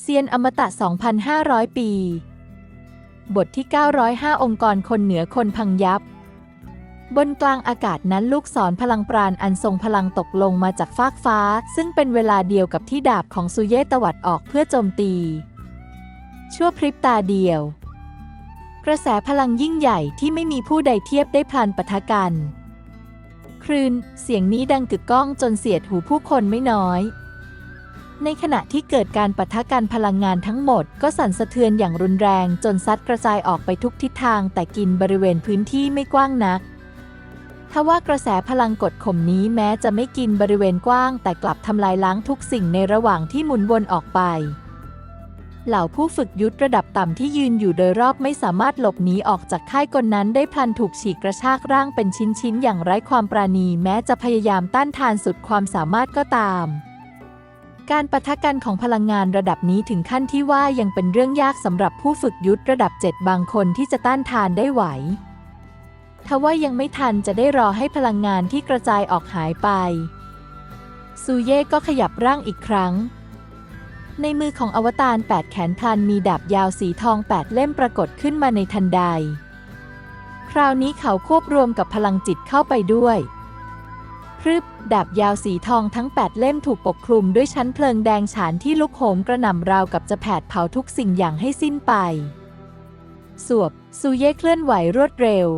เซียนอมตะ 2,500 ปี บทที่ 905 องค์กรคนเหนือคนพังยับ บนกลางอากาศนั้นลูกศรพลังปราณอันทรงพลังตกลงมาจากฟากฟ้า ซึ่งเป็นเวลาเดียวกับที่ดาบของซูเยตวัดออกเพื่อโจมตี ชั่วพริบตาเดียว กระแสพลังยิ่งใหญ่ที่ไม่มีผู้ใดเทียบได้พลันปะทะกัน ครืน เสียงนี้ดังกึกก้องจนเสียดหูผู้คนไม่น้อย ในขณะที่เกิดการปะทะกันพลังงานทั้งหมด ก็สั่นสะเทือนอย่างรุนแรงจนซัดกระจายออกไปทุกทิศทาง แต่กินบริเวณพื้นที่ไม่กว้างนักทว่ากระแสพลังกดข่มนี้แม้จะไม่กินบริเวณกว้าง แต่กลับทำลายล้างทุกสิ่งในระหว่างที่หมุนวนออกไป เหล่าผู้ฝึกยุทธระดับต่ำที่ยืนอยู่โดยรอบไม่สามารถหลบหนีออกจากค่ายกลนั้นได้พลันถูกฉีกกระชากร่างเป็นชิ้นๆอย่างไร้ความปราณี แม้จะพยายามต้านทานสุดความสามารถก็ตาม การปะทะกันของพลังงานระดับนี้ถึงขั้นที่ว่ายังเป็นเรื่องยากสำหรับผู้ฝึกยุทธระดับ 7 บางคนที่จะต้านทานได้ไหวทว่ายังไม่ทันจะได้รอให้พลังงานที่กระจายออกหายไป ซูเย่ก็ขยับร่างอีกครั้ง ในมือของอวตารแปดแขนพลันมีดาบยาวสีทองแปดเล่มปรากฏขึ้นมาในทันใด คราวนี้เขาควบรวมกับพลังจิตเข้าไปด้วย พรึบดาบยาวสีทองทั้ง 8 เล่มถูกปกคลุมด้วยชั้นเพลิงแดงฉานที่ลุกโหมกระหน่ำราวกับจะแผดเผาทุกสิ่งอย่างให้สิ้นไป สวบซูเย่เคลื่อนไหวรวดเร็ว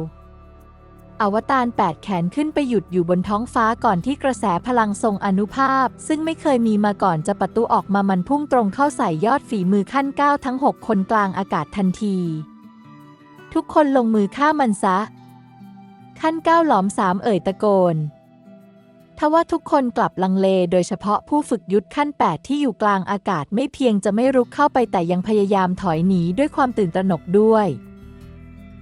อวตารแปดแขนขึ้นไปหยุดอยู่บนท้องฟ้าก่อนที่กระแสพลังทรงอนุภาพ ซึ่งไม่เคยมีมาก่อนจะประตูออกมามันพุ่งตรงเข้าใส่ยอดฝีมือขั้นเก้าทั้ง 6 คนกลางอากาศทันที ทุกคนลงมือฆ่ามันซะ ขั้นเก้าหลอมสามเอ่ยตะโกน ทว่าทุกคนกลับลังเล โดยเฉพาะผู้ฝึกยุทธขั้น 8 ที่อยู่กลางอากาศไม่เพียงจะไม่รุกเข้าไปแต่ยังพยายามถอยหนีด้วยความตื่นตระหนกด้วย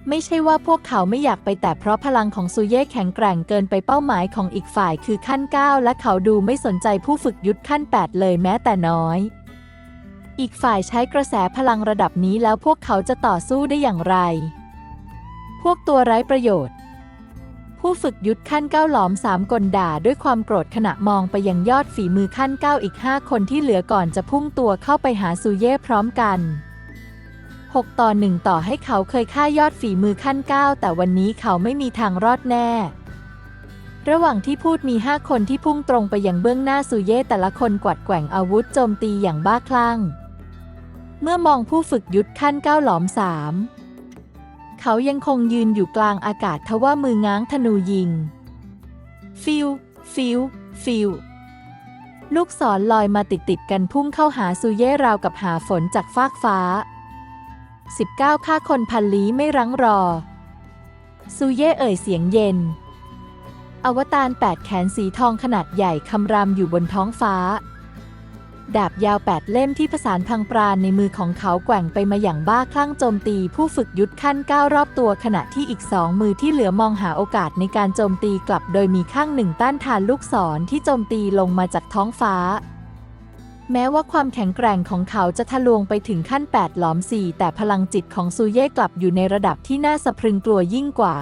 ไม่ใช่ว่าพวกเขาไม่อยากไปแต่เพราะพลังของซูเย่แข็งแกร่งเกินไปเป้าหมายของอีกฝ่ายคือขั้น 9 และเขาดูไม่สนใจผู้ฝึกยุทธขั้น 8 เลยแม้แต่น้อย อีกฝ่ายใช้กระแสพลังระดับนี้แล้วพวกเขาจะต่อสู้ได้อย่างไร พวกตัวไร้ประโยชน์ ผู้ฝึกยุทธขั้นเก้าหลอมสามกลด่าด้วยความโกรธขณะมองไปยังยอดฝีมือขั้นเก้าอีกห้าคนที่เหลือก่อนจะพุ่งตัวเข้าไปหาซูเย่พร้อมกัน 6 ต่อ 1 ต่อให้เขาเคยฆ่ายอดฝีมือขั้น 9 แต่วันนี้เขาไม่มีทางรอดแน่ ระหว่างที่พูดมี 5 คนที่พุ่งตรงไปยังเบื้องหน้าซูเย่แต่ละคนกวัดแกว่งอาวุธโจมตีอย่างบ้าคลั่ง เมื่อมองผู้ฝึกยุทธขั้น 9 หลอมสาม เขายังคงยืนอยู่กลางอากาศทว่ามือง้างธนูยิง ฟิว ฟิว ฟิว ลูกศรลอยมาติดๆกันพุ่งเข้าหาซูเย่ราวกับหาฝนจากฟากฟ้า 19ฆ่าคนพันลี้ไม่รั้งรอ ซูเย่เอ่ยเสียงเย็น อวตารแปดแขนสีทองขนาดใหญ่คำรามอยู่บนท้องฟ้า ดาบยาวแปดเล่มที่ผสานพังปราณในมือของเขาแกว่งไปมาอย่างบ้าคลั่งโจมตีผู้ฝึกยุทธขั้นก้าวรอบตัวขณะที่อีกสองมือที่เหลือมองหาโอกาสในการโจมตีกลับ โดยมีข้างหนึ่งต้านทานลูกศรที่โจมตีลงมาจากท้องฟ้า แม้ว่าความแข็งแกร่งของเขาจะทะลวงไปถึงขั้น 8 หลอม 4 แต่พลังจิตของซูเย่กลับอยู่ในระดับที่น่าสะพรึงกลัวยิ่งกว่า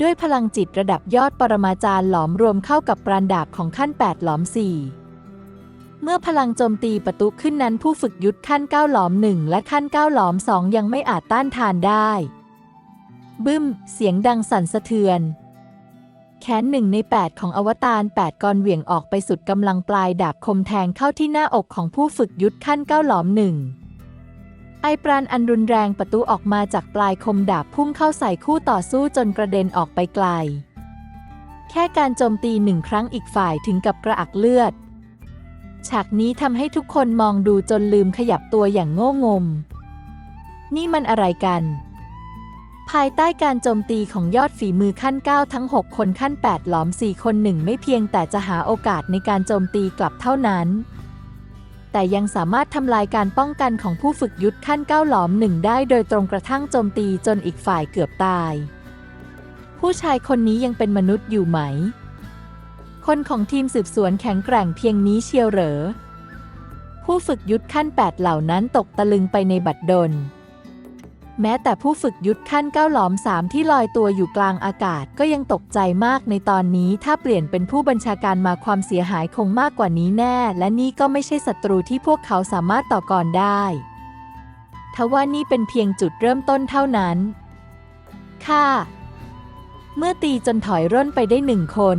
ด้วยพลังจิตระดับยอดปรมาจารย์หลอมรวมเข้ากับปราณดาบของขั้น 8 หลอม 4 เมื่อพลังโจมตีประตุขึ้นนั้นผู้ฝึกยุทธขั้น9หลอม 1 และขั้น9หลอม 2 ยังไม่อาจต้านทานได้ บึ้ม เสียงดังสั่นสะเทือน แขนหนึ่งใน 8 ของอวตาร 8กรเหวี่ยงออกไปสุดกำลังปลายดาบคมแทงเข้าที่หน้าอกของผู้ฝึกยุทธขั้นเก้าหลอมหนึ่งไอปราณอันรุนแรงประตูออกมาจากปลายคมดาบพุ่งเข้าใส่คู่ต่อสู้จนกระเด็นออกไปไกล แค่การโจมตีหนึ่งครั้งอีกฝ่ายถึงกับกระอักเลือด ฉากนี้ทำให้ทุกคนมองดูจนลืมขยับตัวอย่างโง่งม นี่มันอะไรกัน ภายใต้การโจมตีของยอดฝีมือขั้น 9 ทั้ง 6 คนขั้น 8 หลอม 4 คนหนึ่งไม่เพียงแต่จะหาโอกาสในการโจมตีกลับเท่านั้น แต่ยังสามารถทำลายการป้องกันของผู้ฝึกยุทธขั้น 9 หลอมหนึ่งได้โดยตรงกระทั่งโจมตีจนอีกฝ่ายเกือบตาย ผู้ชายคนนี้ยังเป็นมนุษย์อยู่ไหม คนของทีมสืบสวนแข็งแกร่งเพียงนี้เชียวเหรอ ผู้ฝึกยุทธขั้น 8 เหล่านั้นตกตะลึงไปในบัดดล แม้แต่ผู้ฝึกยุทธขั้นเก้าหลอมสามที่ลอยตัวอยู่กลางอากาศก็ยังตกใจมากในตอนนี้ถ้าเปลี่ยนเป็นผู้บัญชาการมาความเสียหายคงมากกว่านี้แน่ และนี่ก็ไม่ใช่ศัตรูที่พวกเขาสามารถต่อกรได้ทว่านี่เป็นเพียงจุดเริ่มต้นเท่านั้น ค่ะ เมื่อตีจนถอยร่นไปได้หนึ่งคน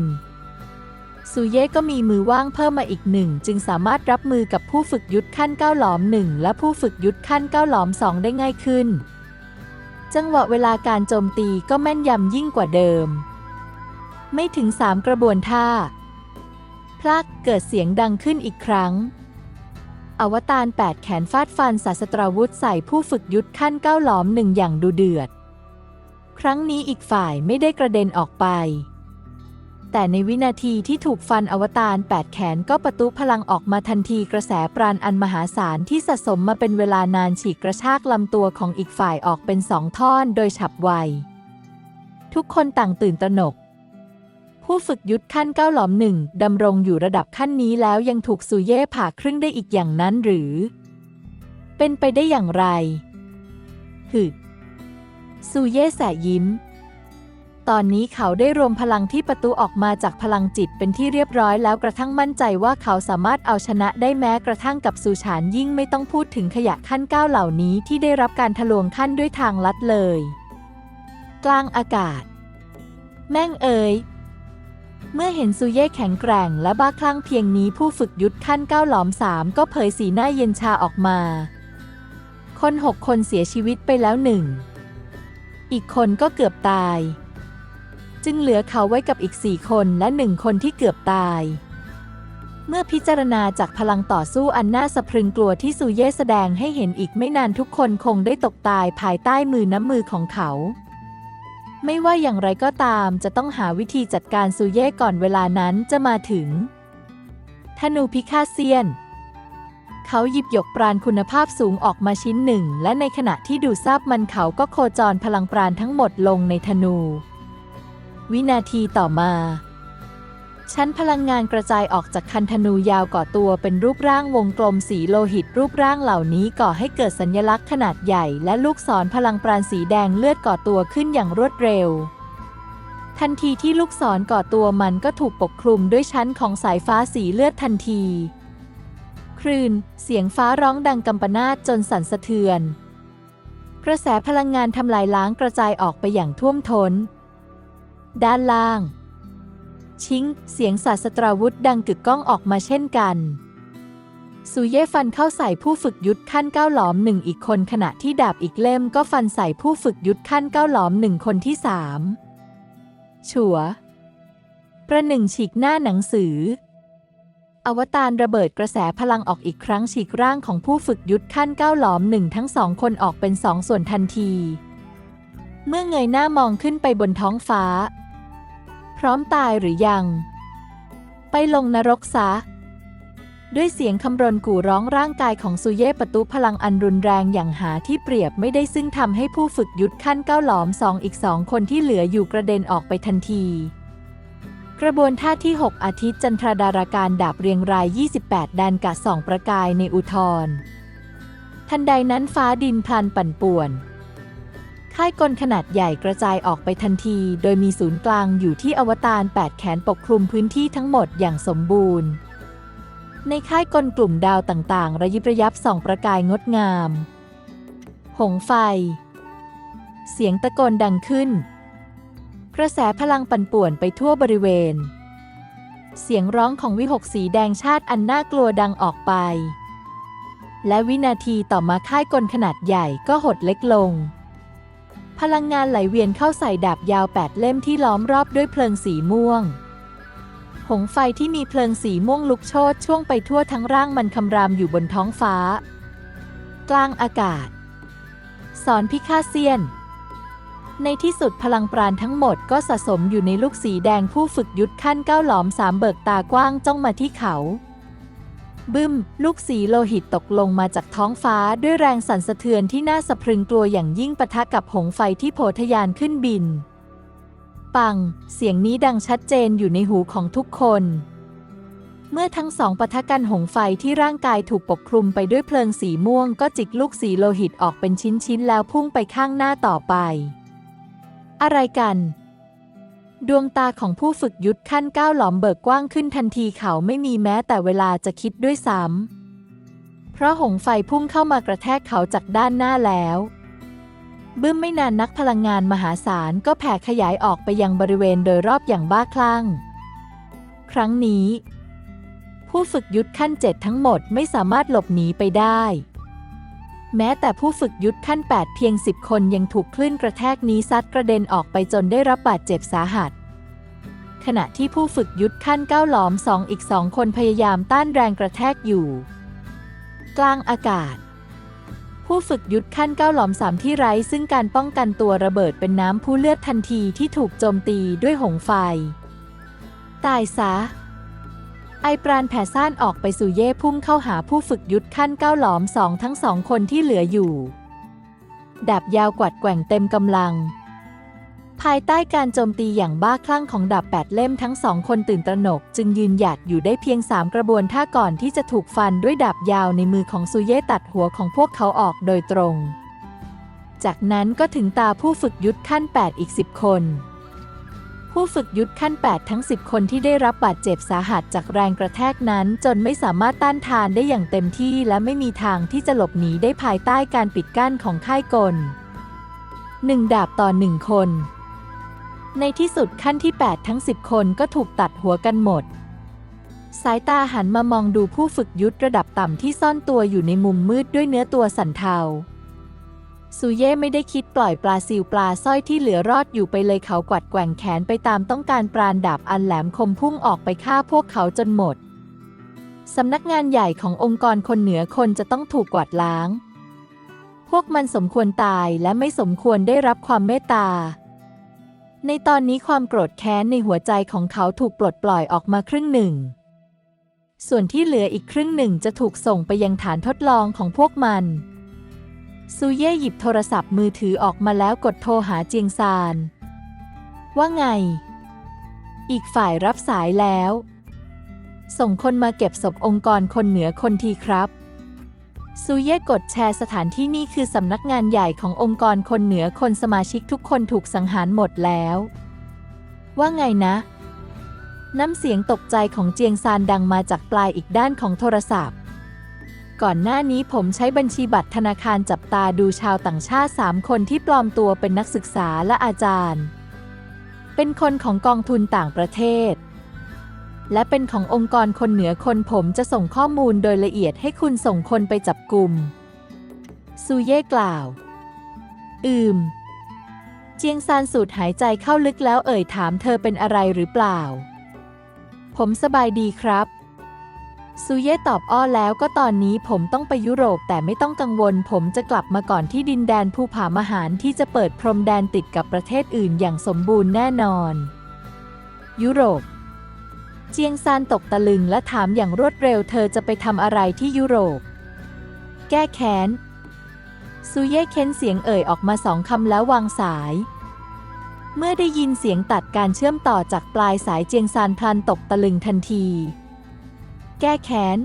ซูเย่ก็มีมือว่างเพิ่มมาอีกหนึ่งจึงสามารถรับมือกับผู้ฝึกยุทธขั้นเก้าหลอมหนึ่งและผู้ฝึกยุทธขั้นเก้าหลอมสองได้ง่ายขึ้น จังหวะเวลาการโจมตีก็แม่นยำยิ่งกว่าเดิม ไม่ถึงสามกระบวนท่า พลักเกิดเสียงดังขึ้นอีกครั้ง อวตารแปดแขนฟาดฟันศาสตราวุธใส่ผู้ฝึกยุทธขั้นเก้าหลอมหนึ่งอย่างดูเดือด ครั้งนี้อีกฝ่ายไม่ได้กระเด็นออกไป แต่ในวินาทีที่ถูกฟันอวตารแปดแขนก็ประตุพลังออกมาทันทีกระแสปราณอันมหาศาลที่สะสมมาเป็นเวลานานฉีกกระชากลำตัวของอีกฝ่ายออกเป็นสองท่อนโดยฉับไว ทุกคนต่างตื่นตระหนก ผู้ฝึกยุทธขั้นเก้าหลอมหนึ่งดำรงอยู่ระดับขั้นนี้แล้วยังถูกซูเย่ผ่าครึ่งได้อีกอย่างนั้นหรือ เป็นไปได้อย่างไรฮึซูเย่แสยิ้ม ตอนนี้เขาได้รวมพลังที่ประตูออกมาจากพลังจิตเป็นที่เรียบร้อยแล้วกระทั่งมั่นใจว่าเขาสามารถเอาชนะได้แม้กระทั่งกับสุฉานยิ่งไม่ต้องพูดถึงขยะขั้นเก้าเหล่านี้ที่ได้รับการทะลวงขั้นด้วยทางลัดเลย กลางอากาศ แม่งเอ๋ยเมื่อเห็นซูเย่แข็งแกร่งและบ้าคลั่งเพียงนี้ผู้ฝึกยุทธขั้นเก้าหลอมสามก็เผยสีหน้าเย็นชาออกมา คนหกคนเสียชีวิตไปแล้วหนึ่ง อีกคนก็เกือบตาย จึงเหลือเขาไว้กับอีกสี่คนและหนึ่งคนที่เกือบตาย เมื่อพิจารณาจากพลังต่อสู้อันน่าสะพรึงกลัวที่ซูเย่แสดงให้เห็นอีกไม่นานทุกคนคงได้ตกตายภายใต้มือน้ำมือของเขา ไม่ว่าอย่างไรก็ตามจะต้องหาวิธีจัดการซูเย่ก่อนเวลานั้นจะมาถึง ธนูพิฆาตเซียนเขาหยิบหยกปราณคุณภาพสูงออกมาชิ้นหนึ่ง และในขณะที่ดูซาบมันเขาก็โคจรพลังปราณทั้งหมดลงในธนู วินาทีต่อมา ชั้นพลังงานกระจายออกจากคันธนูยาวก่อตัวเป็นรูปร่างวงกลมสีโลหิตรูปร่างเหล่านี้ก่อให้เกิดสัญลักษณ์ขนาดใหญ่ และลูกศรพลังปราณสีแดงเลือดก่อตัวขึ้นอย่างรวดเร็วทันทีที่ลูกศรก่อตัวมันก็ถูกปกคลุมด้วยชั้นของสายฟ้าสีเลือดทันที คลื่น เสียงฟ้าร้องดังกำปนาตจนสั่นสะเทือน กระแสพลังงานทำลายล้างกระจายออกไปอย่างท่วมท้น ด้านล่าง ชิง เสียงศาสตราวุธดังกึกก้องออกมาเช่นกันซูเย่ฟันเข้าใส่ผู้ฝึกยุทธขั้นเก้าหลอมหนึ่งอีกคนขณะที่ดาบอีกเล่มก็ฟันใส่ผู้ฝึกยุทธขั้นเก้าหลอมหนึ่งคนที่สามชัว ประหนึ่งฉีกหน้าหนังสือ อวตารระเบิดกระแสพลังออกอีกครั้งฉีกร่างของผู้ฝึกยุทธขั้นเก้าหลอมหนึ่งทั้งสองคนออกเป็นสองส่วนทันที เมื่อเงยหน้ามองขึ้นไปบนท้องฟ้า ร้อมตายหรือยัง ไปลงนรกซะ ด้วยเสียงคำรนกู่ร้องร่างกายของซูเย่ประตุพลังอันรุนแรงอย่างหาที่เปรียบไม่ได้ซึ่งทำให้ผู้ฝึกยุทธขั้นเก้าหลอมสองอีกสองคนที่เหลืออยู่กระเด็นออกไปทันทีกระบวนท่าที่ 6 อาทิตย์จันทราดาราการดาบเรียงราย 28 แดนกะสองประกายในอุทธรทันใดนั้นฟ้าดินพลันปั่นป่วน ค่ายกลขนาดใหญ่กระจายออกไปทันที โดยมีศูนย์กลางอยู่ที่อวตาร 8 แขนปกคลุมพื้นที่ทั้งหมดอย่างสมบูรณ์ ในค่ายกลกลุ่มดาวต่างๆ ระยิบระยับส่องประกายงดงาม หงไฟ เสียงตะโกนดังขึ้น กระแสพลังปั่นป่วนไปทั่วบริเวณ เสียงร้องของวิหกสีแดงชาติอันน่ากลัวดังออกไป และวินาทีต่อมาค่ายกลขนาดใหญ่ก็หดเล็กลง พลังงานไหลเวียนเข้าใส่ดาบยาวแปดเล่มที่ล้อมรอบด้วยเพลิงสีม่วง หงไฟที่มีเพลิงสีม่วงลุกโชนช่วงไปทั่วทั้งร่างมันคำรามอยู่บนท้องฟ้า กลางอากาศ สอนพิฆาเซียน ในที่สุดพลังปราณทั้งหมดก็สะสมอยู่ในลูกสีแดงผู้ฝึกยุทธขั้นเก้าหลอมสามเบิกตากว้างจ้องมาที่เขา บึ้ม ลูกสีโลหิตตกลงมาจากท้องฟ้าด้วยแรงสั่นสะเทือนที่น่าสะพรึงกลัวอย่างยิ่งปะทะกับหงไฟที่โผทะยานขึ้นบิน ปัง เสียงนี้ดังชัดเจนอยู่ในหูของทุกคน เมื่อทั้งสองปะทะกันหงไฟที่ร่างกายถูกปกคลุมไปด้วยเพลิงสีม่วง ก็จิกลูกสีโลหิตออกเป็นชิ้นๆแล้วพุ่งไปข้างหน้าต่อไป อะไรกัน ดวงตาของผู้ฝึกยุทธขั้นก้าวหลอมเบิกกว้างขึ้นทันทีเขาไม่มีแม้แต่เวลาจะคิดด้วยซ้ำเพราะหงไฟพุ่งเข้ามากระแทกเขาจากด้านหน้าแล้วบึ้มไม่นานนักพลังงานมหาศาลก็แผ่ขยายออกไปยังบริเวณโดยรอบอย่างบ้าคลั่ง ครั้งนี้ ผู้ฝึกยุทธขั้นเจ็ดทั้งหมดไม่สามารถหลบหนีไปได้ แม้แต่ผู้ฝึกยุทธขั้น 8 เพียง 10 คนยังถูกคลื่นกระแทกนี้ซัดกระเด็นออกไปจนได้รับบาดเจ็บสาหัส ขณะที่ผู้ฝึกยุทธขั้นเก้าหลอมสองอีกสองคนพยายามต้านแรงกระแทกอยู่ กลางอากาศ ผู้ฝึกยุทธขั้นเก้าหลอมสามที่ไร้ ซึ่งการป้องกันตัวระเบิดเป็นน้ำผู้เลือดทันทีที่ถูกโจมตีด้วยหงไฟ ตายซะ ไอปราณแผ่ซ่านออกไปสู่เย่พุ่งเข้าหาผู้ฝึกยุทธขั้นเก้าหลอมสองทั้งสองคนที่เหลืออยู่ ดาบยาวกวัดแกว่งเต็มกำลัง ภายใต้การโจมตีอย่างบ้าคลั่งของดาบแปดเล่มทั้งสองคนตื่นตระหนก จึงยืนหยัดอยู่ได้เพียงสามกระบวนท่าก่อนที่จะถูกฟันด้วยดาบยาวในมือของซูเย่ตัดหัวของพวกเขาออกโดยตรง จากนั้นก็ถึงตาผู้ฝึกยุทธขั้น 8 อีก 10 คน ผู้ฝึกยุทธขั้น 8 ทั้ง 10 คนที่ได้รับบาดเจ็บสาหัสจากแรงกระแทกนั้น จนไม่สามารถต้านทานได้อย่างเต็มที่และไม่มีทางที่จะหลบหนีได้ภายใต้การปิดกั้นของค่ายกลหนึ่งดาบต่อหนึ่งคน ในที่สุดขั้นที่ 8 ทั้ง 10 คนก็ถูกตัดหัวกันหมด สายตาหันมามองดูผู้ฝึกยุทธระดับต่ำที่ซ่อนตัวอยู่ในมุมมืดด้วยเนื้อตัวสันเทา ซูเย่ไม่ได้คิดปล่อยปลาซิวปลาสร้อยที่เหลือรอดอยู่ไปเลยเขากวัดแกว่งแขนไปตามต้องการปราณดาบอันแหลมคมพุ่งออกไปฆ่าพวกเขาจนหมด สำนักงานใหญ่ขององค์กรคนเหนือคนจะต้องถูกกวาดล้าง พวกมันสมควรตายและไม่สมควรได้รับความเมตตา ในตอนนี้ความโกรธแค้นในหัวใจของเขาถูกปลดปล่อยออกมาครึ่งหนึ่ง ส่วนที่เหลืออีกครึ่งหนึ่งจะถูกส่งไปยังฐานทดลองของพวกมัน ซูเย่หยิบโทรศัพท์มือถือออกมาแล้วกดโทรหาเจียงซาน ว่าไง อีกฝ่ายรับสายแล้ว ส่งคนมาเก็บศพองค์กรคนเหนือคนทีครับ ซูเย่กดแชร์สถานที่นี่คือสำนักงานใหญ่ขององค์กรคนเหนือคนสมาชิกทุกคนถูกสังหารหมดแล้ว ว่าไงนะ น้ำเสียงตกใจของเจียงซานดังมาจากปลายอีกด้านของโทรศัพท์ ก่อนหน้านี้ผมใช้บัญชีบัตรธนาคารจับตาดูชาวต่างชาติสามคนที่ปลอมตัวเป็นนักศึกษาและอาจารย์ เป็นคนของกองทุนต่างประเทศ และเป็นขององค์กรคนเหนือคนผมจะส่งข้อมูลโดยละเอียดให้คุณส่งคนไปจับกลุ่มซูเย่กล่าว อืม เจียงซานสูดหายใจเข้าลึกแล้วเอ่ยถามเธอเป็นอะไรหรือเปล่า ผมสบายดีครับ ซูเย่ตอบอ้อแล้วก็ตอนนี้ผมต้องไปยุโรปแต่ไม่ต้องกังวล ผมจะกลับมาก่อนที่ดินแดนภูผามหารที่จะเปิดพรมแดนติดกับประเทศอื่นอย่างสมบูรณ์แน่นอน ยุโรป เจียงซานตกตะลึงและถามอย่างรวดเร็วเธอจะไปทำอะไรที่ยุโรป แก้แค้นซูเย่เค้นเสียงเอ่ยออกมาสองคำแล้ววางสาย เมื่อได้ยินเสียงตัดการเชื่อมต่อจากปลายสายเจียงซานพลันตกตะลึงทันที แก้แค้น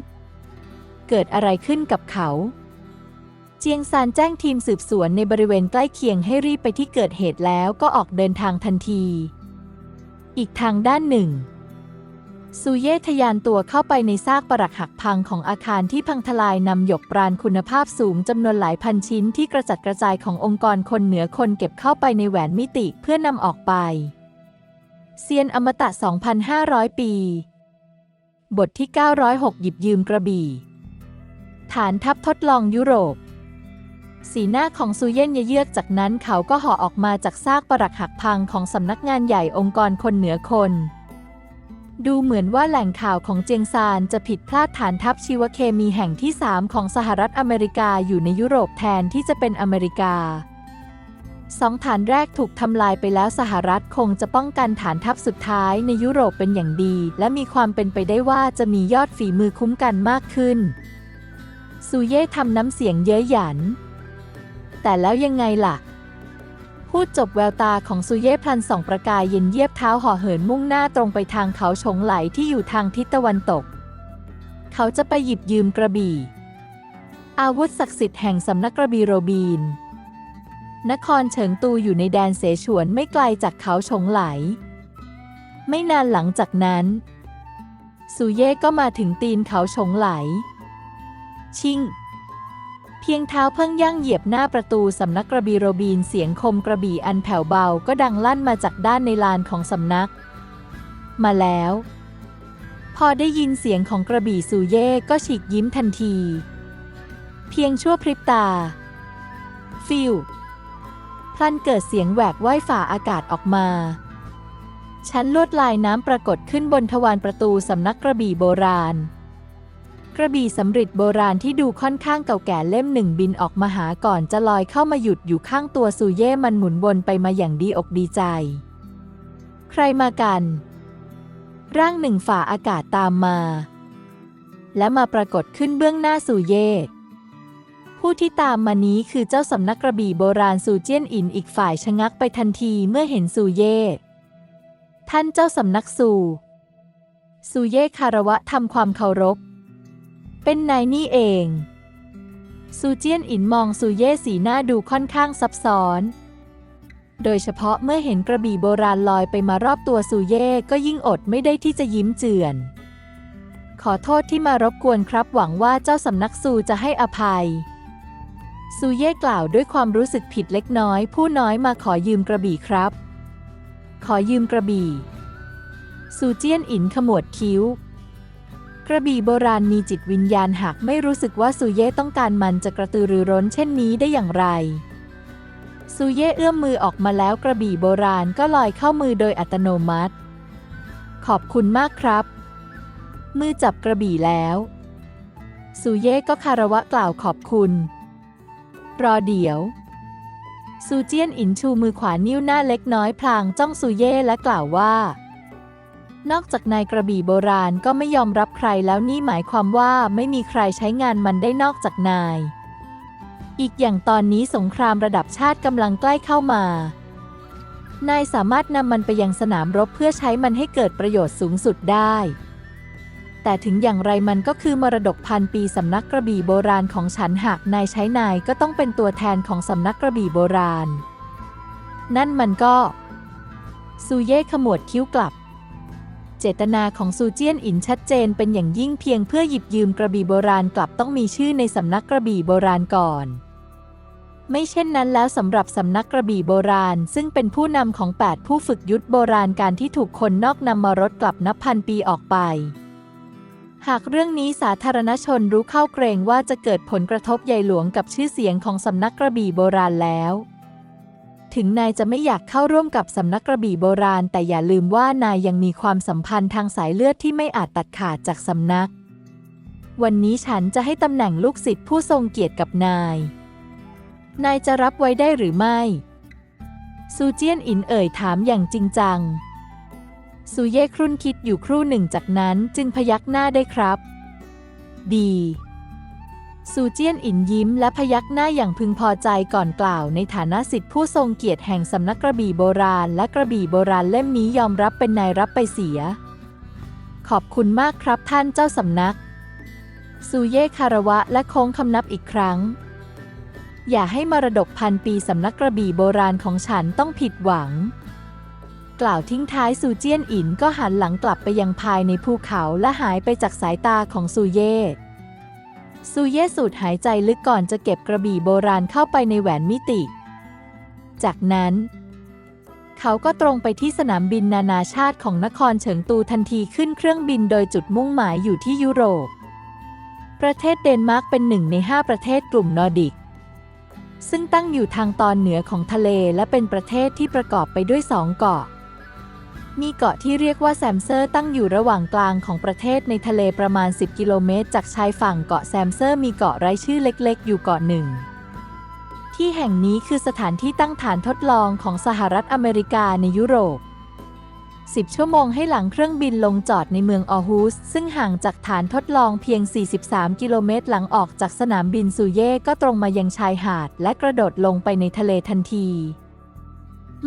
เกิดอะไรขึ้นกับเขา เจียงซานแจ้งทีมสืบสวนในบริเวณใกล้เคียงให้รีบไปที่เกิดเหตุแล้วก็ออกเดินทางทันที อีกทางด้านหนึ่งซูเย่ทะยานตัวเข้าไปในซากปรักหักพังของอาคารที่พังทลายนำหยกปราณคุณภาพสูงจำนวนหลายพันชิ้นที่กระจัดกระจายขององค์กรคนเหนือคนเก็บเข้าไปในแหวนมิติเพื่อนำออกไป เซียนอมตะ 2,500 ปี บทที่ 906 หยิบยืมกระบี่ ฐานทัพทดลองยุโรป สีหน้าของซูเย่นเยือกจากนั้นเขาก็ห่อออกมาจากซากปรักหักพังของสำนักงานใหญ่องค์กรคนเหนือคน ดูเหมือนว่าแหล่งข่าวของเจียงซานจะผิดพลาดฐานทัพชีวเคมีแห่งที่ 3 ของสหรัฐอเมริกาอยู่ในยุโรปแทนที่จะเป็นอเมริกา สองฐานแรกถูกทำลายไปแล้วสหรัฐคงจะป้องกันฐานทัพสุดท้ายในยุโรปเป็นอย่างดี และมีความเป็นไปได้ว่าจะมียอดฝีมือคุ้มกันมากขึ้น ซูเย่ทำน้ำเสียงเย้ยหยัน แต่แล้วยังไงล่ะ พูดจบแววตาของซูเย่พลันส่องประกายเย็นเยียบเท้าห่อเหินมุ่งหน้าตรงไปทางเขาฉงไหลที่อยู่ทางทิศตะวันตก เขาจะไปหยิบยืมกระบี่ อาวุธศักดิ์สิทธิ์แห่งสำนักกระบี่โรบีน นครเฉิงตูอยู่ในแดนเสฉวนไม่ไกลจากเขาฉงไหล ไม่นานหลังจากนั้นซูเย่ก็มาถึงตีนเขาฉงไหล ชิง เพียงเท้าเพิ่งย่างเหยียบหน้าประตูสำนักกระบีโรบีนเสียงคมกระบี่อันแผ่วเบาก็ดังลั่นมาจากด้านในลานของสำนัก มาแล้ว พอได้ยินเสียงของกระบี่ซูเย่ก็ฉีกยิ้มทันที เพียงชั่วพริบตา ฟิว พลันเกิดเสียงแหวกว่ายฝ่าอากาศออกมา ชั้นลวดลายน้ำปรากฏขึ้นบนทวารประตูสำนักกระบี่โบราณ กระบี่สำริดโบราณที่ดูค่อนข้างเก่าแก่เล่มหนึ่งบินออกมาหาก่อนจะลอยเข้ามาหยุดอยู่ข้างตัวซูเย่มันหมุนวนไปมาอย่างดีอกดีใจ ใครมากัน ร่างหนึ่งฝ่าอากาศตามมา และมาปรากฏขึ้นเบื้องหน้าซูเย่ ผู้ที่ตามมานี้คือเจ้าสำนักกระบี่โบราณซูเจี้ยนอินอีกฝ่ายชะงักไปทันทีเมื่อเห็นซูเย่ ท่านเจ้าสำนักซูซูเย่คารวะทำความเคารพ เป็นนายนี่เองซูเจี้ยนอินมองซูเย่สีหน้าดูค่อนข้างซับซ้อน โดยเฉพาะเมื่อเห็นกระบี่โบราณลอยไปมารอบตัวซูเย่ก็ยิ่งอดไม่ได้ที่จะยิ้มเจือนขอโทษที่มารบกวนครับหวังว่าเจ้าสำนักซูจะให้อภัย ซูเย่กล่าวด้วยความรู้สึกผิดเล็กน้อย ผู้น้อยมาขอยืมกระบี่ครับ ขอยืมกระบี่ ซูเจียนอินขมวดคิ้ว กระบี่โบราณมีจิตวิญญาณหากไม่รู้สึกว่าซูเย่ต้องการมันจะกระตือรือร้นเช่นนี้ได้อย่างไร ซูเย่เอื้อมมือออกมาแล้วกระบี่โบราณก็ลอยเข้ามือโดยอัตโนมัติ ขอบคุณมากครับ มือจับกระบี่แล้วซูเย่ก็คารวะกล่าวขอบคุณ รอเดี๋ยว ซูเจียนอินชูมือขวานิ้วหน้าเล็กน้อยพลางจ้องซูเย่และกล่าวว่า นอกจากนายกระบี่โบราณก็ไม่ยอมรับใครแล้วนี่หมายความว่าไม่มีใครใช้งานมันได้นอกจากนาย อีกอย่างตอนนี้สงครามระดับชาติกำลังใกล้เข้ามานายสามารถนำมันไปยังสนามรบเพื่อใช้มันให้เกิดประโยชน์สูงสุดได้ แต่ถึงอย่างไรมันก็คือมรดกพันปีสำนักกระบี่โบราณของฉันหากนายใช้นายก็ต้องเป็นตัวแทนของสำนักกระบี่โบราณ นั่นมันก็ซูเย่ขมวดคิ้วกลับ เจตนาของซูเจียนอินชัดเจนเป็นอย่างยิ่งเพียงเพื่อหยิบยืมกระบี่โบราณกลับต้องมีชื่อในสำนักกระบี่โบราณก่อน ไม่เช่นนั้นแล้วสำหรับสำนักกระบี่โบราณ ซึ่งเป็นผู้นำของ 8 ผู้ฝึกยุทธโบราณการที่ถูกคนนอกนำมารดกลับนับพันปีออกไป หากเรื่องนี้สาธารณชนรู้เข้าเกรงว่าจะเกิดผลกระทบใหญ่หลวงกับชื่อเสียงของสำนักกระบี่โบราณแล้ว ถึงนายจะไม่อยากเข้าร่วมกับสำนักกระบี่โบราณ แต่อย่าลืมว่านายยังมีความสัมพันธ์ทางสายเลือดที่ไม่อาจตัดขาดจากสำนัก วันนี้ฉันจะให้ตำแหน่งลูกศิษย์ผู้ทรงเกียรติกับนาย นายจะรับไว้ได้หรือไม่ ซูเจียนอินเอ่ยถามอย่างจริงจัง ซูเย่ครุ่นคิดอยู่ครู่หนึ่งจากนั้นจึงพยักหน้าได้ครับ ดีซูเจียนอินยิ้มและพยักหน้าอย่างพึงพอใจก่อนกล่าวในฐานะสิทธิผู้ทรงเกียรติแห่งสำนักกระบี่โบราณและกระบี่โบราณเล่มนี้ยอมรับเป็นนายรับไปเสีย ขอบคุณมากครับท่านเจ้าสำนัก ซูเย่คารวะและโค้งคำนับอีกครั้ง อย่าให้มรดกพันปีสำนักกระบี่โบราณของฉันต้องผิดหวัง กล่าวทิ้งท้ายซูเจี้ยนอินก็หันหลังกลับไปยังภายในภูเขาและหายไปจากสายตาของซูเย่ซูเย่สูดหายใจลึกก่อนจะเก็บกระบี่โบราณเข้าไปในแหวนมิติ จากนั้น เขาก็ตรงไปที่สนามบินนานาชาติของนครเฉิงตูทันทีขึ้นเครื่องบินโดยจุดมุ่งหมายอยู่ที่ยุโรป ประเทศเดนมาร์กเป็นหนึ่งในห้าประเทศกลุ่มนอร์ดิก ซึ่งตั้งอยู่ทางตอนเหนือของทะเลและเป็นประเทศที่ประกอบไปด้วยสองเกาะ มีเกาะที่เรียกว่าแซมเซอร์ตั้งอยู่ระหว่างกลางของประเทศในทะเลประมาณ 10 กิโลเมตร จากชายฝั่งเกาะแซมเซอร์มีเกาะไร้ชื่อเล็กๆ อยู่เกาะหนึ่ง ที่แห่งนี้คือสถานที่ตั้งฐานทดลองของสหรัฐอเมริกาในยุโรป 10 ชั่วโมงให้หลังเครื่องบินลงจอดในเมืองออฮูส ซึ่งห่างจากฐานทดลองเพียง 43 กิโลเมตร หลังออกจากสนามบินซูเย่ก็ตรงมายังชายหาด และกระโดดลงไปในทะเลทันที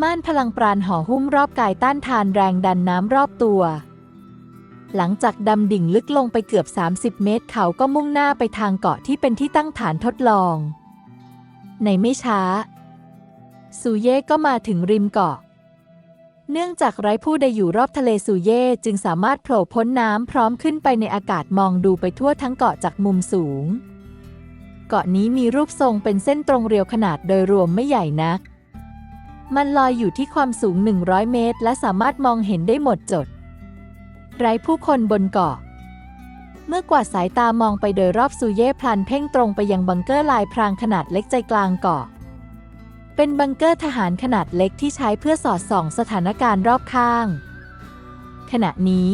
ม่านพลังปราณห่อหุ้มรอบกายต้านทานแรงดันน้ำรอบตัว หลังจากดำดิ่งลึกลงไปเกือบ 30 เมตร เขาก็มุ่งหน้าไปทางเกาะที่เป็นที่ตั้งฐานทดลอง ในไม่ช้าซูเย่ก็มาถึงริมเกาะ เนื่องจากไร้ผู้ใดอยู่รอบทะเลซูเย่จึงสามารถโผล่พ้นน้ำพร้อมขึ้นไปในอากาศมองดูไปทั่วทั้งเกาะจากมุมสูง เกาะนี้มีรูปทรงเป็นเส้นตรงเรียวขนาดโดยรวมไม่ใหญ่นัก มันลอยอยู่ที่ความสูง 100 เมตร และสามารถมองเห็นได้หมดจด ไร้ผู้คนบนเกาะ เมื่อกวาดสายตามองไปโดยรอบซูเย่พลันเพ่งตรงไปยังบังเกอร์ลายพรางขนาดเล็กใจกลางเกาะ เป็นบังเกอร์ทหารขนาดเล็กที่ใช้เพื่อสอดส่องสถานการณ์รอบข้าง ขณะนี้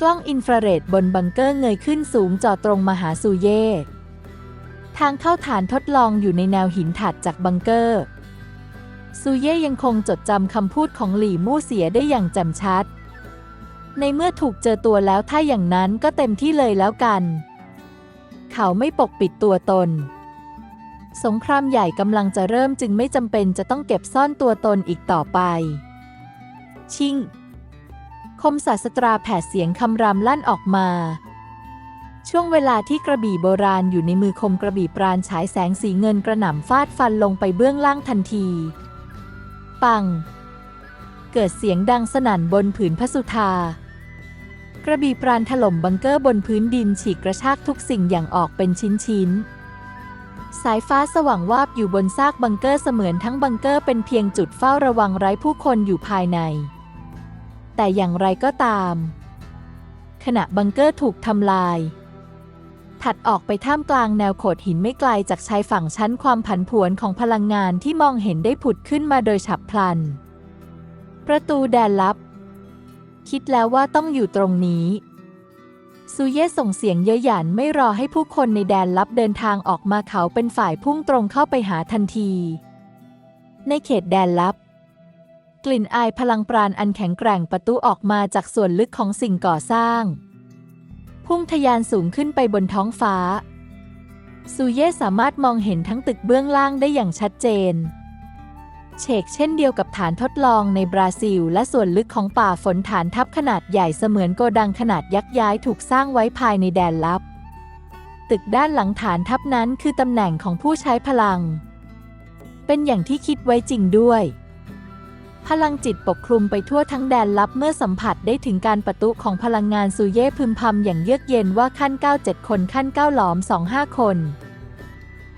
กล้องอินฟราเรดบนบังเกอร์เงยขึ้นสูงจ่อตรงมาหาซูเย่ทางเข้าฐานทดลองอยู่ในแนวหินถัดจากบังเกอร์ ซูเย่ยังคงจดจำคำพูดของหลี่มู่เสียได้อย่างแจ่มชัด ในเมื่อถูกเจอตัวแล้วถ้าอย่างนั้นก็เต็มที่เลยแล้วกัน เขาไม่ปกปิดตัวตน สงครามใหญ่กำลังจะเริ่มจึงไม่จำเป็นจะต้องเก็บซ่อนตัวตนอีกต่อไป ชิง คมศาสตราแผดเสียงคำรามลั่นออกมาช่วงเวลาที่กระบี่โบราณอยู่ในมือคมกระบี่ปราณฉายแสงสีเงินกระหน่ำฟาดฟันลงไปเบื้องล่างทันที ปัง เกิดเสียงดังสนั่นบนผืนพระสุธา กระบี่ปราณถล่มบังเกอร์บนพื้นดินฉีกกระชากทุกสิ่งอย่างออกเป็นชิ้นๆสายฟ้าสว่างวาบอยู่บนซากบังเกอร์เสมือนทั้งบังเกอร์เป็นเพียงจุดเฝ้าระวังไร้ผู้คนอยู่ภายใน แต่อย่างไรก็ตาม ขณะบังเกอร์ถูกทำลาย ถัดออกไปท่ามกลางแนวโขดหินไม่ไกลจากชายฝั่งชั้นความผันผวนของพลังงานที่มองเห็นได้ผุดขึ้นมาโดยฉับพลัน ประตูแดนลับ คิดแล้วว่าต้องอยู่ตรงนี้ซูเย่ส่งเสียงเย้ยหยันไม่รอให้ผู้คนในแดนลับเดินทางออกมาเขาเป็นฝ่ายพุ่งตรงเข้าไปหาทันที ในเขตแดนลับ กลิ่นอายพลังปราณอันแข็งแกร่งประตูออกมาจากส่วนลึกของสิ่งก่อสร้าง พุ่งทะยานสูงขึ้นไปบนท้องฟ้า ซูเย่สามารถมองเห็นทั้งตึกเบื้องล่างได้อย่างชัดเจน เชกเช่นเดียวกับฐานทดลองในบราซิล และส่วนลึกของป่าฝนฐานทัพขนาดใหญ่เสมือนโกดังขนาดยักษ์ย้ายถูกสร้างไว้ภายในแดนลับ ตึกด้านหลังฐานทัพนั้นคือตำแหน่งของผู้ใช้พลัง เป็นอย่างที่คิดไว้จริงด้วย พลังจิตปกคลุมไปทั่วทั้งแดนลับเมื่อสัมผัสได้ถึงการประตุของพลังงานซูเย่พึมพำอย่างเยือกเย็นว่าขั้น 97 คนขั้น 9 หลอม 25 คน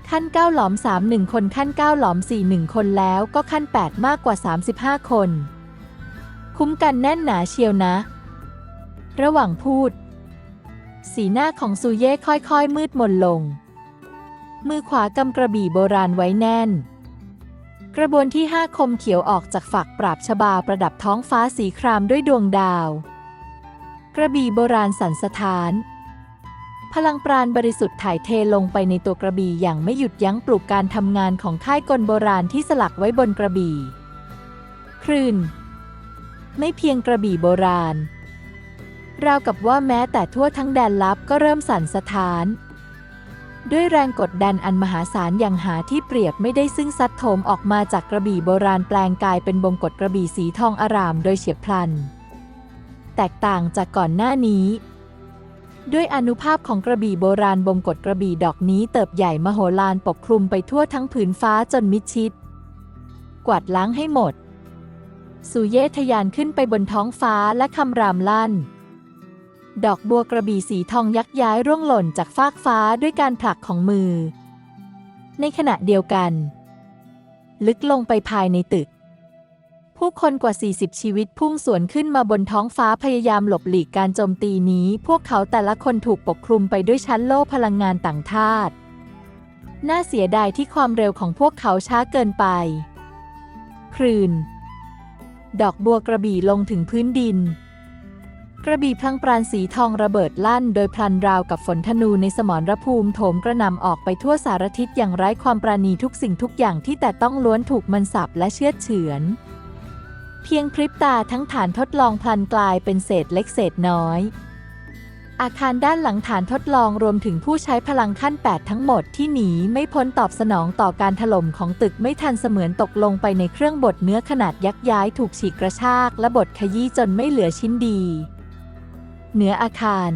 ขั้น 9 หลอม 31 คนขั้น 9 หลอม 41 คนแล้วก็ขั้น 8 มากกว่า 35 คน คุ้มกันแน่นหนาเชียวนะ ระหว่างพูด สีหน้าของซูเย่ค่อยๆ มืดมนลง มือขวากำกระบี่โบราณไว้แน่น กระบวนที่ห้าคมเขียวออกจากฝักปราบชบาประดับท้องฟ้าสีครามด้วยดวงดาว กระบี่โบราณสันสถาน พลังปราณบริสุทธิ์ถ่ายเทลงไปในตัวกระบี่อย่างไม่หยุดยั้งปลุกการทำงานของค่ายกลโบราณที่สลักไว้บนกระบี่ คลื่น ไม่เพียงกระบี่โบราณ ราวกับว่าแม้แต่ทั่วทั้งแดนลับก็เริ่มสั่นสะท้าน ด้วยแรงกดดันอันมหาศาลอย่างหาที่เปรียบไม่ได้ซึ่งซัดโถมออกมาจากกระบี่โบราณแปลงกายเป็นบงกฎกระบี่สีทองอารามโดยเฉียบพลัน แตกต่างจากก่อนหน้านี้ ด้วยอนุภาพของกระบี่โบราณบงกฎกระบี่ดอกนี้เติบใหญ่มโหฬารปกคลุมไปทั่วทั้งผืนฟ้าจนมิดชิด กวาดล้างให้หมด สุเยทะยานขึ้นไปบนท้องฟ้าและคำรามลั่น ดอกบัวกระบี่สีทองยักย้ายร่วงหล่นจากฟากฟ้าด้วยการผลักของมือ ในขณะเดียวกัน ลึกลงไปภายในตึก ผู้คนกว่า 40 ชีวิตพุ่งสวนขึ้นมาบนท้องฟ้าพยายามหลบหลีกการโจมตีนี้ พวกเขาแต่ละคนถูกปกคลุมไปด้วยชั้นโล่พลังงานต่างธาตุน่าเสียดายที่ความเร็วของพวกเขาช้าเกินไปครืนดอกบัวกระบี่ลงถึงพื้นดิน กระบี่พลังปราณสีทองระเบิดลั่น โดยพลันราวกับฝนธนูในสมรภูมิโถมกระนำออกไปทั่วสารทิศอย่างไร้ความปราณีทุกสิ่งทุกอย่างที่แต่ต้องล้วนถูกมันสับและเชื้อเฉือน เพียงพริบตาทั้งฐานทดลองพลันกลายเป็นเศษเล็กเศษน้อย อาคารด้านหลังฐานทดลองรวมถึงผู้ใช้พลังขั้น 8 ทั้งหมดที่หนีไม่พ้นตอบสนองต่อการถล่มของตึกไม่ทันเสมือนตกลงไปในเครื่องบดเนื้อขนาดยักษ์ย้ายถูกฉีกกระชากและบดขยี้จนไม่เหลือชิ้นดี เหนืออาคาร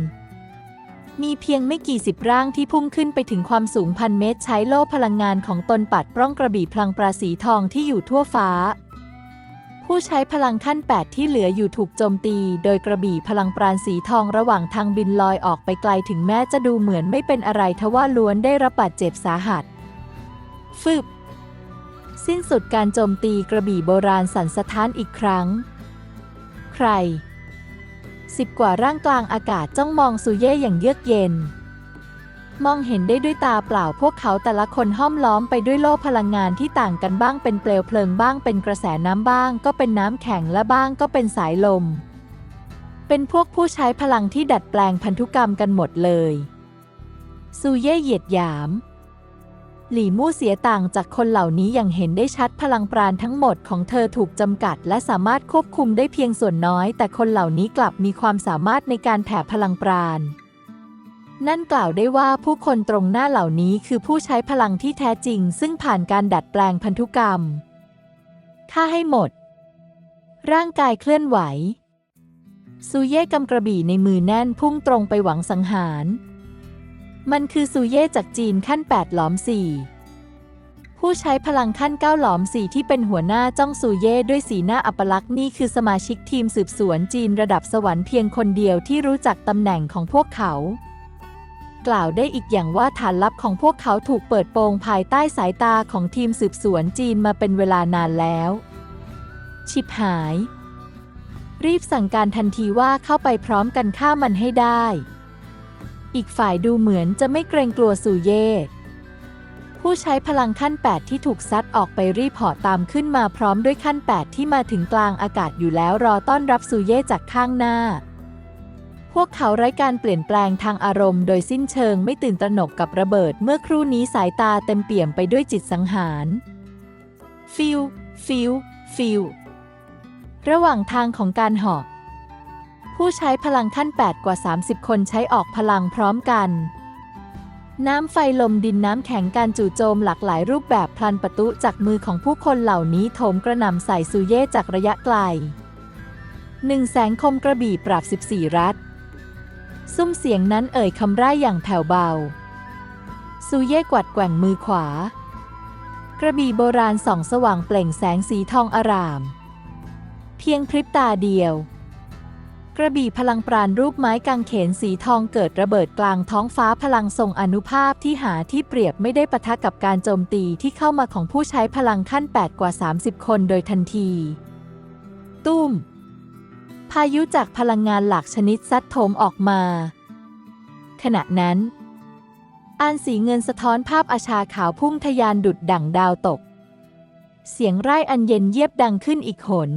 มีเพียงไม่กี่สิบร่างที่พุ่งขึ้นไปถึงความสูงพันเมตร ใช้โล่พลังงานของตนปัดปล้องกระบี่พลังปราสีทองที่อยู่ทั่วฟ้า ผู้ใช้พลังขั้น 8 ที่เหลืออยู่ถูกโจมตี โดยกระบี่พลังปราณสีทองระหว่างทางบินลอยออกไปไกลถึงแม้จะดูเหมือนไม่เป็นอะไรทว่าล้วนได้รับบาดเจ็บสาหัส ฟึบสิ้นสุดการโจมตีกระบี่โบราณสันสะท้านอีกครั้ง ใคร สิบกว่าร่างกลางอากาศจ้องมองซูเย่อย่างเยือกเย็น มองเห็นได้ด้วยตาเปล่าพวกเขาแต่ละคนห้อมล้อมไปด้วยโล่พลังงานที่ต่างกันบ้างเป็นเปลวเพลิงบ้างเป็นกระแสน้ำบ้าง ก็เป็นน้ำแข็งและบ้างก็เป็นสายลม เป็นพวกผู้ใช้พลังที่ดัดแปลงพันธุกรรมกันหมดเลยซูเย่เหยียดหยาม หลี่มู่เสียต่างจากคนเหล่านี้อย่างเห็นได้ชัดพลังปราณทั้งหมดของเธอถูกจำกัด และสามารถควบคุมได้เพียงส่วนน้อย แต่คนเหล่านี้กลับมีความสามารถในการแผ่พลังปราณ นั่นกล่าวได้ว่าผู้คนตรงหน้าเหล่านี้คือผู้ใช้พลังที่แท้จริง ซึ่งผ่านการดัดแปลงพันธุกรรมฆ่าให้หมด ร่างกายเคลื่อนไหวซูเย่กำกระบี่ในมือแน่นพุ่งตรงไปหวังสังหาร มันคือซูเย่จากจีนขั้น 8 หลอม 4 ผู้ใช้พลังขั้น 9 หลอม 4 ที่เป็นหัวหน้าจ้องซูเย่ด้วยสีหน้าอัปลักษณ์นี่คือสมาชิกทีมสืบสวนจีนระดับสวรรค์เพียงคนเดียวที่รู้จักตำแหน่งของพวกเขา กล่าวได้อีกอย่างว่าฐานลับของพวกเขาถูกเปิดโปงภายใต้สายตาของทีมสืบสวนจีนมาเป็นเวลานานแล้ว ชิบหาย รีบสั่งการทันทีว่าเข้าไปพร้อมกันฆ่ามันให้ได้ อีกฝ่ายดูเหมือนจะไม่เกรงกลัวซูเย่ ผู้ใช้พลังขั้น 8 ที่ถูกซัดออกไปรีบเหาะตามขึ้นมาพร้อมด้วยขั้น 8 ที่มาถึงกลางอากาศอยู่แล้วรอต้อนรับซูเย่จากข้างหน้า พวกเขาไร้การเปลี่ยนแปลงทางอารมณ์โดยสิ้นเชิงไม่ตื่นตระหนกกับระเบิด เมื่อครู่นี้สายตาเต็มเปี่ยมไปด้วยจิตสังหาร ฟิว ฟิว ฟิว ระหว่างทางของการหาะ ผู้ใช้พลังขั้น 8 กว่า 30 คนใช้ออกพลังพร้อมกัน น้ำไฟลมดินน้ำแข็งการจู่โจมหลากหลายรูปแบบพลันประตุจากมือของผู้คนเหล่านี้โถมกระหน่ำใส่ซูเย่จากระยะไกลหนึ่งแสงคมกระบี่ปราบ 14 รัฐ ซุ้มเสียงนั้นเอ่ยคำร่ายอย่างแผ่วเบา ซูเย่กวัดแกว่งมือขวา กระบี่โบราณส่องสว่างเปล่งแสงสีทองอาราม เพียงพริบตาเดียว กระบี่พลังปราณรูปไม้กางเขนสีทองเกิดระเบิดกลางท้องฟ้าพลังทรงอนุภาพที่หาที่เปรียบไม่ได้ปะทะกับการโจมตีที่เข้ามาของผู้ใช้พลังขั้น 8 กว่า 30 คนโดยทันที ตุ้ม พายุจากพลังงานหลากชนิดซัดโถมออกมา ขณะนั้นอานสีเงินสะท้อนภาพอาชาขาวพุ่งทะยานดุดดั่งดาวตก เสียงไร่อันเย็นเยียบดังขึ้นอีกหน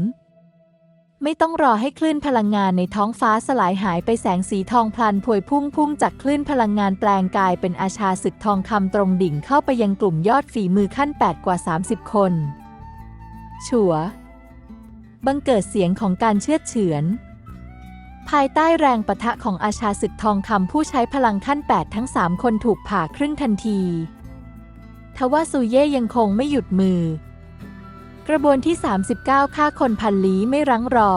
ไม่ต้องรอให้คลื่นพลังงานในท้องฟ้าสลายหายไปแสงสีทองพลันพวยพุ่งพุ่งจากคลื่นพลังงานแปลงกายเป็นอาชาศึกทองคำตรงดิ่งเข้าไปยังกลุ่มยอดฝีมือขั้น 8 กว่า 30 คน ชัว บังเกิดเสียงของการเชือดเฉือน ภายใต้แรงปะทะของอาชาศึกทองคำผู้ใช้พลังขั้น 8 ทั้ง 3 คนถูกผ่าครึ่งทันที ทว่าซูเย่ยังคงไม่หยุดมือ กระบวนที่ 39 ฆ่าคนพันลี้ไม่รั้งรอ